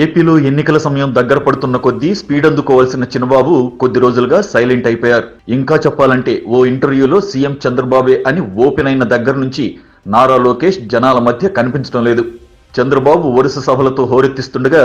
ఏపీలో ఎన్నికల సమయం దగ్గర పడుతున్న కొద్దీ స్పీడ్ అందుకోవాల్సిన చిన్నబాబు కొద్ది రోజులుగా సైలెంట్ అయిపోయారు. ఇంకా చెప్పాలంటే ఓ ఇంటర్వ్యూలో సీఎం చంద్రబాబే అని ఓపెన్ అయిన దగ్గర నుంచి నారా లోకేష్ జనాల మధ్య కనిపించడం లేదు. చంద్రబాబు వరుస సభలతో హోరెత్తిస్తుండగా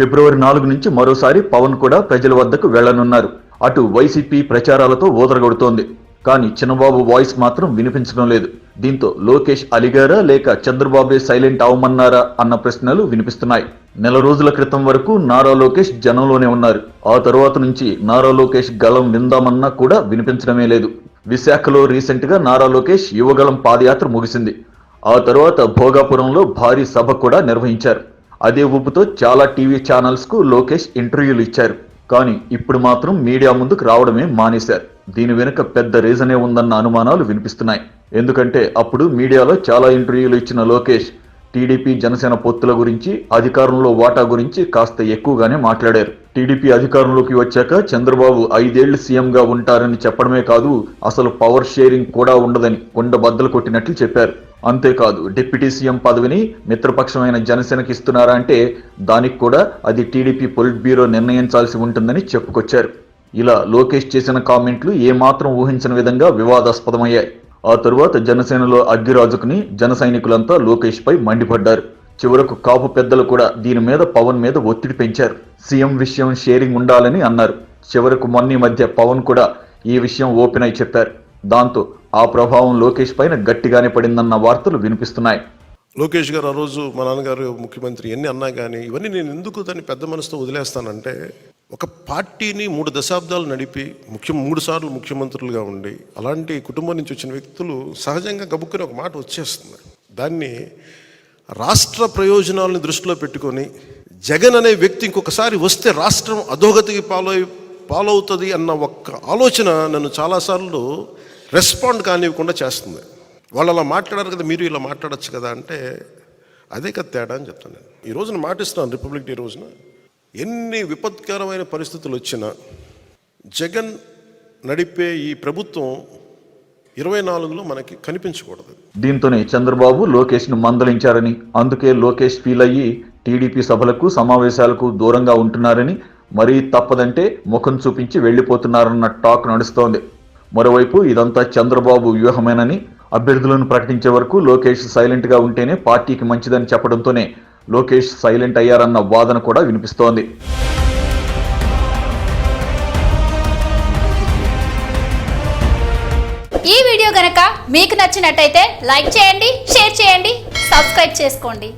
ఫిబ్రవరి నాలుగు నుంచి మరోసారి పవన్ కూడా ప్రజల వద్దకు వెళ్ళనున్నారు. అటు వైసీపీ ప్రచారాలతో ఓదరగొడుతోంది కానీ చిన్నబాబు వాయిస్ మాత్రం వినిపించడం లేదు. దీంతో లోకేష్ అలిగారా లేక చంద్రబాబే సైలెంట్ అవమన్నారా అన్న ప్రశ్నలు వినిపిస్తున్నాయి. నెల రోజుల క్రితం వరకు నారా లోకేష్ జనంలోనే ఉన్నారు. ఆ తరువాత నుంచి నారా లోకేష్ గలం విందామన్నా కూడా వినిపించడమే లేదు. విశాఖలో రీసెంట్గా నారా లోకేష్ యువగలం పాదయాత్ర ముగిసింది. ఆ తరువాత భోగాపురంలో భారీ సభ కూడా నిర్వహించారు. అదే ఊపుతో చాలా టీవీ ఛానల్స్కు లోకేష్ ఇంటర్వ్యూలు ఇచ్చారు. కానీ ఇప్పుడు మాత్రం మీడియా ముందుకు రావడమే మానేశారు. దీని వెనుక పెద్ద రీజనే ఉందన్న అనుమానాలు వినిపిస్తున్నాయి. ఎందుకంటే అప్పుడు మీడియాలో చాలా ఇంటర్వ్యూలు ఇచ్చిన లోకేష్ టీడీపీ జనసేన పొత్తుల గురించి అధికారంలో వాటా గురించి కాస్త ఎక్కువగానే మాట్లాడారు. టీడీపీ అధికారంలోకి వచ్చాక చంద్రబాబు ఐదేళ్ళు సీఎంగా ఉంటారని చెప్పడమే కాదు అసలు పవర్ షేరింగ్ కూడా ఉండదని కొండ బద్దలు కొట్టినట్లు చెప్పారు. అంతేకాదు డిప్యూటీ సీఎం పదవిని మిత్రపక్షమైన జనసేనకి ఇస్తున్నారా అంటే దానికి కూడా అది టీడీపీ పొలిట్ బ్యూరో నిర్ణయించాల్సి ఉంటుందని చెప్పుకొచ్చారు. ఇలా లోకేష్ చేసిన కామెంట్లు ఏమాత్రం ఊహించని విధంగా వివాదాస్పదమయ్యాయి. ఆ తరువాత జనసేనలో అగ్గిరాజుకుని జన సైనికులంతా లోకేష్ పై మండిపడ్డారు. చివరకు కాపు పెద్దలు కూడా దీని మీద పవన్ మీద ఒత్తిడి పెంచారు. సీఎం విషయం షేరింగ్ ఉండాలని అన్నారు. చివరకు మొన్న మధ్య పవన్ కూడా ఈ విషయం ఓపెన్ అయి చెప్పారు. దాంతో ఆ ప్రభావం లోకేష్ పైన గట్టిగానే పడిందన్న వార్తలు వినిపిస్తున్నాయి. లోకేష్ గారు ఆ రోజు మా నాన్నగారు ముఖ్యమంత్రి ఎన్ని అన్నా కానీ ఇవన్నీ నేను ఎందుకు దాన్ని పెద్ద మనసుతో వదిలేస్తానంటే ఒక పార్టీని మూడు దశాబ్దాలు నడిపి ముఖ్యం మూడు సార్లు ముఖ్యమంత్రులుగా ఉండి అలాంటి కుటుంబం నుంచి వచ్చిన వ్యక్తులు సహజంగా గబుక్కుని ఒక మాట వచ్చేస్తుంది. దాన్ని రాష్ట్ర ప్రయోజనాలను దృష్టిలో పెట్టుకొని జగన్ అనే వ్యక్తి ఇంకొకసారి వస్తే రాష్ట్రం అధోగతికి పాలై పాలవుతుంది అన్న ఒక్క ఆలోచన నన్ను చాలాసార్లు రెస్పాండ్ కానివ్వకుండా చేస్తుంది. వాళ్ళు అలా మాట్లాడారు కదా మీరు ఇలా మాట్లాడచ్చు కదా అంటే అదే కదా తేడా అని చెప్తాను నేను. ఈ రోజున మాటిస్తున్నాను రిపబ్లిక్ డే రోజున. ఎన్ని విపత్కరమైన పరిస్థితులు వచ్చినా జగన్ నడిపే ఈ ప్రభుత్వం ఇరవై నాలుగులో మనకి కనిపించకూడదు. దీంతోనే చంద్రబాబు లోకేష్ను మందలించారని అందుకే లోకేష్ ఫీల్ అయ్యి టీడీపీ సభలకు సమావేశాలకు దూరంగా ఉంటున్నారని మరీ తప్పదంటే ముఖం చూపించి వెళ్ళిపోతున్నారన్న టాక్ నడుస్తోంది. మరోవైపు ఇదంతా చంద్రబాబు వ్యూహమేనని అభ్యర్థులను ప్రకటించే వరకు లోకేష్ సైలెంట్గా ఉంటేనే పార్టీకి మంచిదని చెప్పడంతోనే లోకేష్ సైలెంట్ అయ్యారన్న వాదన కూడా వినిపిస్తోంది. ఈ వీడియో గనక మీకు నచ్చినట్టయితే లైక్ చేయండి షేర్ చేయండి సబ్స్క్రైబ్ చేసుకోండి.